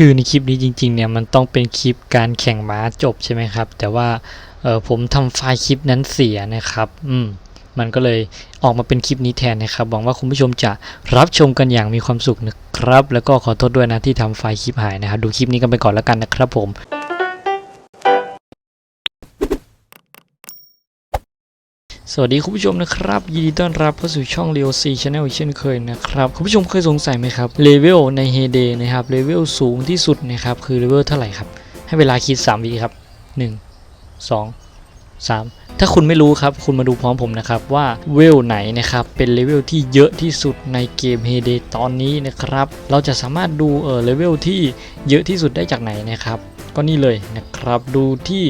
คือในคลิปนี้จริงๆเนี่ยมันต้องเป็นคลิปการแข่งม้าจบใช่ไหมครับ แต่ว่าเออผมทำไฟล์คลิปนั้นเสียนะครับอืมมันก็เลยออกมาเป็นคลิปนี้แทนนะครับหวังว่าคุณผู้ชมจะรับชมกันอย่างมีความสุขนะครับ แล้วก็ขอโทษด้วยนะที่ทำไฟล์คลิปหายนะครับ ดูคลิปนี้กันไปก่อนแล้วกันนะครับผม วัสดีคุณผู้ชมนะครับ ยินดีต้อนรับเข้าสู่ช่อง Leo C Channel อีกเช่นเคยนะครับคุณผู้ชมเคยสงสัยไหมครับเลเวลใน Heyday นะครับเลเวลสูงที่สุดนะครับคือเลเวลเท่าไหร่ครับ ให้เวลาคิด 3 วิครับ 1 2 3 ถ้าคุณไม่รู้ครับ คุณมาดูพร้อมผมนะครับ ว่าเวลไหนนะครับ เป็นเลเวลที่เยอะที่สุดในเกม Heyday ตอนนี้นะครับ เราจะสามารถดูเออเลเวลที่เยอะที่สุดได้จากไหนนะครับ ก็นี่เลยนะครับดูที่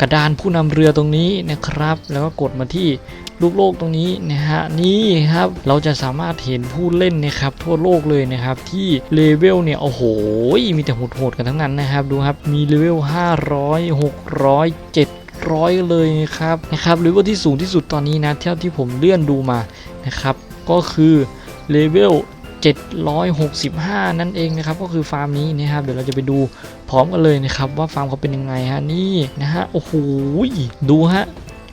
กระดานผู้นำเรือตรงนี้นะครับ แล้วก็กดมาที่ลูกโลกตรงนี้นะฮะนี่ครับเราจะสามารถเห็นผู้เล่นนะครับทั่วโลกเลยนะครับที่เลเวลเนี่ยโอ้โหมีแต่โหดๆกันทั้งนั้นนะครับดูครับมีเลเวล500 600 700เลยนะครับนะครับเลเวลที่สูงที่สุดตอนนี้นะเท่าที่ผมเลื่อนดูมานะครับก็คือเลเวล 765 นั่นเองนะครับ ก็คือฟาร์มนี้นะครับ เดี๋ยวเราจะไปดูพร้อมกันเลยนะครับ ว่าฟาร์มเขาเป็นยังไงฮะนี่นะฮะโอ้โหดูฮะ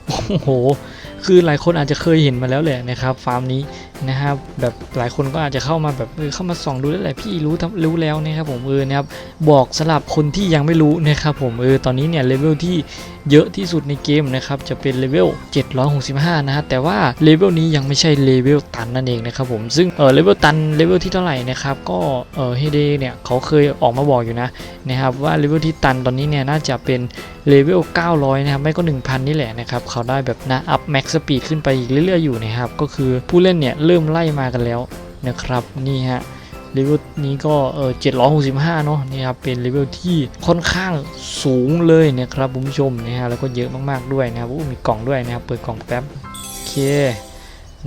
โอ้โห คือหลายคนอาจจะเคยเห็นมาแล้วแหละนะครับ ฟาร์มนี้ นะครับแบบหลายคนก็อาจจะเข้ามาแบบเออเข้ามาส่องดูแล้วแหละพี่รู้ทำรู้แล้วนะครับผมเออนะครับบอกสำหรับคนที่ยังไม่รู้นะครับผมเออตอนนี้เนี่ยเลเวลที่เยอะที่สุดในเกมนะครับจะเป็นเลเวล 765 นะฮะแต่ว่าเลเวลนี้ยังไม่ใช่เลเวลตันนั่นเองนะครับผมซึ่งเออเลเวลตันเลเวลที่เท่าไหร่นะครับก็เออเฮเดเนี่ยเขาเคยออกมาบอกอยู่นะนะครับว่าเลเวลที่ตันตอนนี้เนี่ยน่าจะเป็นเลเวล 900 นะครับไม่ก็ 1,000 นี่แหละนะครับเขาได้แบบนะอัพแม็กซ์สปีดขึ้นไปอีกเรื่อยๆอยู่นะครับก็คือผู้เล่นเนี่ยเริ่มไล่มากันแล้วนะครับนี่ฮะเลเวลนี้ก็เออ765 เนาะนี่ครับเป็นเลเวลที่ค่อนข้างสูงเลยนะครับคุณผู้ชมนะฮะแล้วก็เยอะมากๆด้วยนะครับมีกล่องด้วยนะครับเปิดกล่องแป๊บโอเค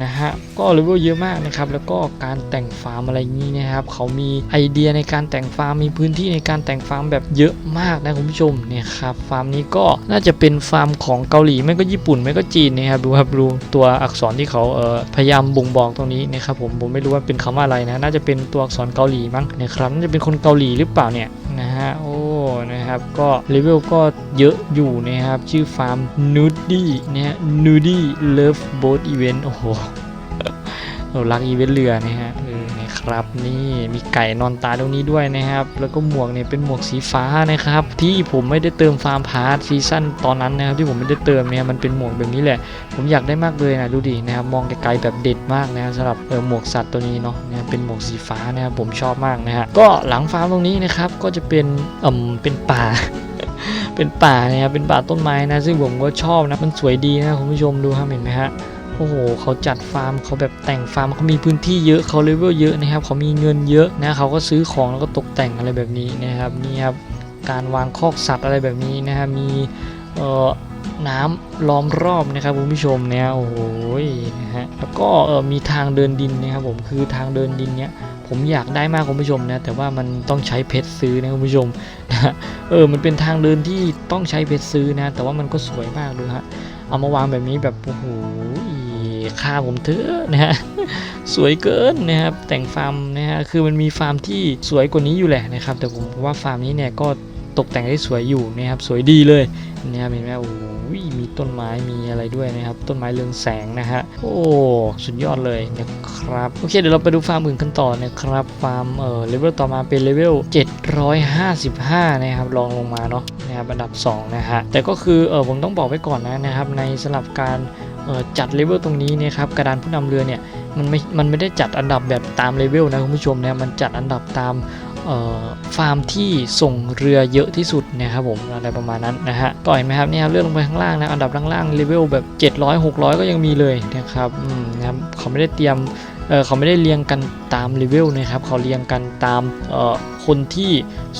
นะฮะก็เลเวลเยอะมากนะครับแล้วก็การแต่งฟาร์มอะไรอย่างนี้นะครับเขามีไอเดียในการแต่งฟาร์มมีพื้นที่ในการแต่งฟาร์มแบบเยอะมากนะคุณผู้ชมเนี่ยครับฟาร์มนี้ก็น่าจะเป็นฟาร์มของเกาหลีไม่ก็ญี่ปุ่นไม่ก็จีนนะครับดูครับดูตัวอักษรที่เขาเอ่อพยายามบ่งบอกตรงนี้นะครับผมผมไม่รู้ว่าเป็นคำว่าอะไรนะน่าจะเป็นตัวอักษรเกาหลีมั้งนะครับน่าจะเป็นคนเกาหลีหรือเปล่าเนี่ยนะฮะโอ้ นะครับ ก็เลเวลก็เยอะอยู่นะครับ ชื่อฟาร์มนูดี้นะฮะนูดี้เลิฟโบ๊ทอีเวนต์โอ้โหเรารักอีเวนต์เรือนะฮะเอ นะครับ นี่มีไก่นอนตายตรงนี้ด้วยนะครับ แล้วก็หมวกเนี่ยเป็นหมวกสีฟ้านะครับ ที่ผมไม่ได้เติมฟาร์มพาร์ทซีซั่นตอนนั้นนะครับที่ผมไม่ได้เติมเนี่ยมันเป็นหมวกแบบนี้แหละ ผมอยากได้มากเลยนะดูดินะครับมองไกลๆแบบเด็ดมากนะสำหรับเออหมวกสัตว์ตัวนี้เนาะนะครับเป็นหมวกสีฟ้านะครับผมชอบมากนะฮะก็หลังฟาร์มตรงนี้นะครับก็จะเป็นอ่มเป็นป่าเป็นป่านะครับเป็นป่าต้นไม้นะ ซึ่งผมก็ชอบนะ มันสวยดีนะคุณผู้ชมดูครับเห็นไหมฮะ โอ้โหเขาจัดฟาร์มเขาแบบแต่งฟาร์มเขามีพื้นที่เยอะเขาเลเวลเยอะนะครับเขามีเงินเยอะนะเขาก็ซื้อของแล้วก็ตกแต่งอะไรแบบนี้นะครับนี่ครับการวางคอกสัตว์อะไรแบบนี้นะครับมีเอ่อน้ำล้อมรอบนะครับคุณผู้ชมเนี่ยโอ้โหนะฮะแล้วก็เอ่อมีทางเดินดินนะครับผมคือทางเดินดินเนี้ยผมอยากได้มากคุณผู้ชมนะแต่ว่ามันต้องใช้เพชรซื้อนะคุณผู้ชมนะฮะเออมันเป็นทางเดินที่ต้องใช้เพชรซื้อนะ แต่ว่ามันก็สวยมากดูฮะเอามาวางแบบนี้แบบโอ้โห ค่าผมเถอะนะฮะสวยเกินนะครับแต่งฟาร์มนะฮะคือมันมีฟาร์มที่สวยกว่านี้อยู่แหละนะครับ แต่ผมว่าฟาร์มนี้เนี่ยก็ตกแต่งได้สวยอยู่นะครับสวยดีเลยนะครับเห็นไหมโอ้โหมีต้นไม้มีอะไรด้วยนะครับ ต้นไม้เรืองแสงนะฮะโอ้สุดยอดเลยนะครับโอเคเดี๋ยวเราไปดูฟาร์มอื่นกันต่อนะครับฟาร์มเอ่อเลเวลต่อมาเป็นเลเวล755นะครับลองลงมาเนาะนะครับอันดับ2นะฮะแต่ก็คือเออผมต้องบอกไว้ก่อนนะนะครับในสำหรับการ จัดเลเวลตรงนี้นะครับกระดานผู้นำเรือเนี่ยมันไม่ มันไม่ได้จัดอันดับแบบตามเลเวลนะคุณผู้ชมนะมันจัดอันดับตามฟาร์มที่ส่งเรือเยอะที่สุดนะครับผมอะไรประมาณนั้นนะฮะก็เห็นไหมครับเนี่ยครับเลื่อนลงไปข้างล่างนะอันดับล่างๆเลเวลแบบ 700 600 ก็ยังมีเลยนะครับอืมนะครับเขาไม่ได้เตรียมเขาไม่ได้เรียงกันตามเลเวลนะครับเขาเรียงกันตามคนที่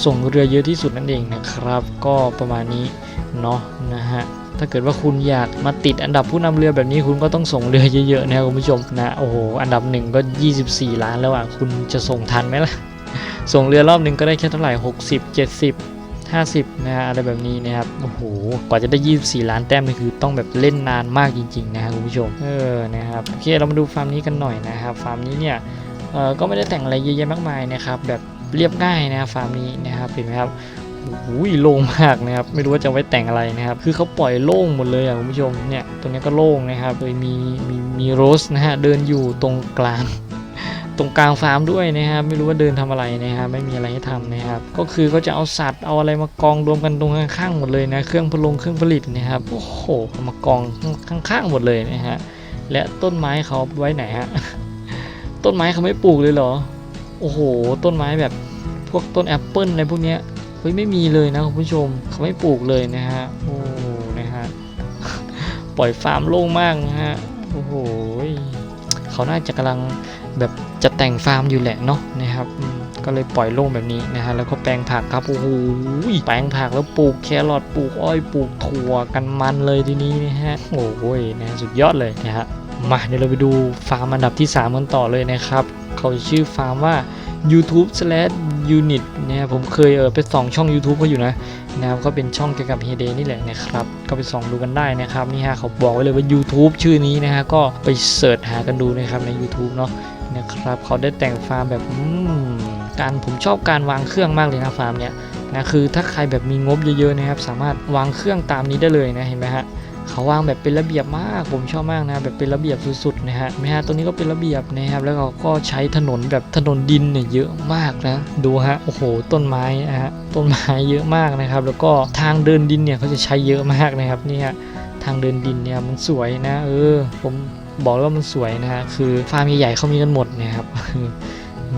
ส่งเรือเยอะที่สุดนั่นเองนะครับ ก็ประมาณนี้เนาะนะฮะ ถ้าเกิดว่าคุณอยากมาติดอันดับผู้นำเรือแบบนี้คุณก็ต้องส่งเรือเยอะๆนะครับคุณผู้ชมนะโอ้โหอันดับหนึ่งก็ 24 ล้านแล้วอะคุณจะส่งทันไหมล่ะ ส่งเรือรอบหนึ่งก็ได้แค่เท่าไหร่ 60 70 50 นะฮะอะไรแบบนี้นะครับ โอ้โห กว่าจะได้ 24 ล้านแต้มนี่คือต้องแบบเล่นนานมากจริง ๆ นะครับคุณผู้ชม เออ นะครับ โอเค เรามาดูฟาร์มนี้กันหน่อยนะครับ ฟาร์มนี้เนี่ย เออก็ไม่ได้แต่งอะไรเยอะแยะมากมายนะครับ แบบเรียบง่ายนะครับฟาร์มนี้นะครับ เห็นไหมครับ อ้โหโล่งมากนะครับ ไม่รู้ว่าจะไว้แต่งอะไรนะครับ คือเขาปล่อยโล่งหมดเลยอะคุณผู้ชมเนี่ยตรงนี้ก็โล่งนะครับโดยมีมีมีโรสนะฮะเดินอยู่ตรงกลางตรงกลางฟาร์มด้วยนะครับไม่รู้ว่าเดินทำอะไรนะครับไม่มีอะไรให้ทำนะครับ ก็คือเขาจะเอาสัตว์เอาอะไรมากองรวมกันตรงข้างๆหมดเลยนะเครื่องพลงเครื่องผลิตนะครับโอ้โหเอามากองข้างๆหมดเลยนะฮะและต้นไม้เขาไว้ไหนฮะต้นไม้เขาไม่ปลูกเลยเหรอโอ้โห ต้นไม้แบบพวกต้นแอปเปิลอะไรพวกเนี้ย เฮ้ยไม่มีเลยนะคุณผู้ชมเขาไม่ปลูกเลยนะฮะโอ้นะฮะปล่อยฟาร์มโล่งมากนะฮะโอ้โหเขาน่าจะกำลังแบบจะแต่งฟาร์มอยู่แหละเนาะนะครับก็เลยปล่อยโล่งแบบนี้นะฮะแล้วก็แปลงผักครับโอ้โหแปลงผักแล้วปลูกแครอทปลูกอ้อยปลูกถั่วกันมันเลยทีนี้นะฮะโอ้ยนะสุดยอดเลยนะฮะมาเดี๋ยวเราไปดูฟาร์มอันดับที่ 3 กันต่อเลยนะครับ เขาชื่อฟาร์มว่า YouTube slash unit นะครับผมเคยเออไปส่องช่อง YouTube เขาอยู่นะนะครับก็เป็นช่องเกี่ยวกับเฮเดนี่แหละนะครับ ก็ไปส่องดูกันได้นะครับนี่ฮะเขาบอกไว้เลยว่า YouTube ชื่อนี้นะฮะก็ไปเสิร์ชหากันดูนะครับใน YouTube เนาะนะครับเขาได้แต่งฟาร์มแบบอืมการผมชอบการวางเครื่องมากเลยนะฟาร์มเนี่ยนะคือถ้าใครแบบมีงบเยอะๆนะครับ สามารถวางเครื่องตามนี้ได้เลยนะเห็นไหมฮะ เขาวางแบบเป็นระเบียบมาก ผมชอบมากนะแบบเป็นระเบียบสุดๆนะฮะไม่ฮะตรงนี้ก็เป็นระเบียบนะครับ แล้วเขาก็ใช้ถนนแบบถนนดินเนี่ยเยอะมากนะ ดูฮะ โอ้โห ต้นไม้นะฮะ ต้นไม้เยอะมากนะครับ แล้วก็ทางเดินดินเนี่ยเขาจะใช้เยอะมากนะครับ นี่ฮะ ทางเดินดินเนี่ยมันสวยนะ เออ ผมบอกเลยว่ามันสวยนะฮะ คือฟาร์มใหญ่ๆเขามีกันหมดนะครับ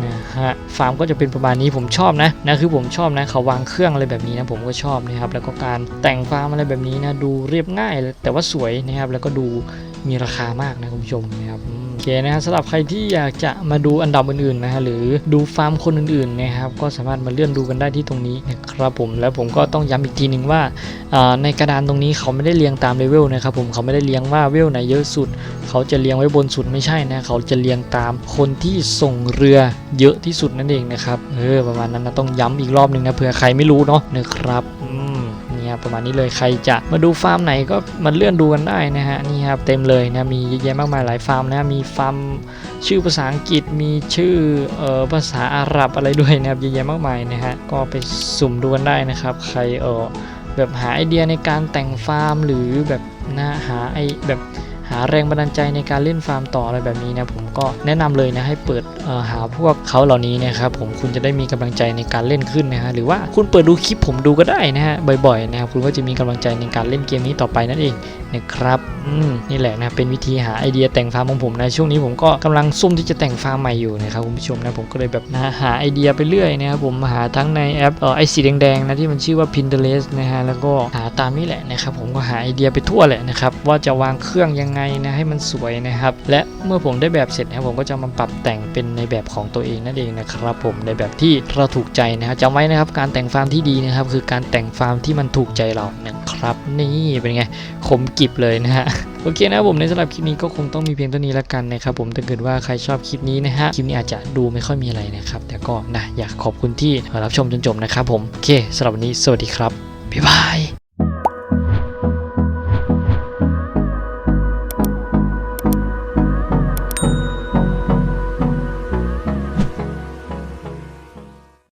นะฮะฟาร์มก็จะเป็นประมาณนี้ผมชอบนะนะคือผมชอบนะเขาวางเครื่องอะไรแบบนี้นะผมก็ชอบนะครับแล้วก็การแต่งฟาร์มอะไรแบบนี้นะดูเรียบง่ายแต่ว่าสวยนะครับแล้วก็ดูมีราคามากนะคุณผู้ชมนะครับ เคนะฮะสำหรับใครที่อยากจะมาดูอันดับอื่นๆนะฮะหรือดูฟาร์มคนอื่นๆนะครับก็สามารถมาเลื่อนดูกันได้ที่ตรงนี้นะครับผมแล้วผมก็ต้องย้ำอีกทีหนึ่งว่าในกระดานตรงนี้เขาไม่ได้เรียงตามเลเวลนะครับผมเขาไม่ได้เรียงว่าเวลไหนเยอะสุด เขาจะเรียงไว้บนสุดไม่ใช่นะเขาจะเรียงตามคนที่ส่งเรือเยอะที่สุดนั่นเองนะครับเออประมาณนั้นนะต้องย้ำอีกรอบหนึ่งนะเผื่อใครไม่รู้เนาะนะครับ ประมาณนี้เลยใครจะมาดูฟาร์มไหนก็มาเลื่อนดูกันได้นะฮะนี่ครับเต็มเลยนะมีเยอะแยะมากมายหลายฟาร์มนะมีฟาร์มชื่อภาษาอังกฤษมีชื่อเอ่อภาษาอาหรับอะไรด้วยนะครับเยอะแยะมากมายนะฮะก็ไปสุ่มดูกันได้นะครับ ใครเออแบบหาไอเดียในการแต่งฟาร์มหรือแบบนะหาไอแบบหาแรงบันดาลใจในการเล่นฟาร์มต่ออะไรแบบนี้นะผมก็แนะนำเลยนะให้เปิดหาพวกเขาเหล่านี้นะครับผมคุณจะได้มีกำลังใจในการเล่นขึ้นนะฮะหรือว่าคุณเปิดดูคลิปผมดูก็ได้นะฮะบ่อยๆนะครับคุณก็จะมีกำลังใจในการเล่นเกมนี้ต่อไปนั่นเองนะครับนี่แหละนะเป็นวิธีหาไอเดียแต่งฟาร์มของผมนะช่วงนี้ผมก็กำลังซุ่มที่จะแต่งฟาร์มใหม่อยู่นะครับคุณผู้ชมนะผมก็เลยแบบนะหาไอเดียไปเรื่อยนะครับผมหาทั้งในแอปไอสีแดงๆนะที่มันชื่อว่า Pinterest นะฮะแล้วก็หาตามนี่แหละนะครับผมก็หาไอเดียไปทั่วแหละนะครับว่าจะวางเครื่องยังไงนะให้มันสวยนะครับและเมื่อผมได้แบบเสร็จนะผมก็จะมาปรับแต่งเป็นในแบบของตัวเองนั่นเองนะครับผมในแบบที่เราถูกใจนะครับจำไว้นะครับการแต่งฟาร์มที่ดีนะครับ คือการแต่งฟาร์มที่มันถูกใจเรานะครับ นี่เป็นไงคมกิบเลยนะฮะโอเคนะผมในสำหรับคลิปนี้ก็คงต้องมีเพียงเท่านี้ล้วกันนะครับผมถ้าเกิดว่าใครชอบคลิปนี้นะฮะคลิปนี้อาจจะดูไม่ค่อยมีอะไรนะครับ แต่ก็นะอยากขอบคุณที่รับชมจนจบนะครับผมโอเคสำหรับวันนี้สวัสดีครับบ๊ายบาย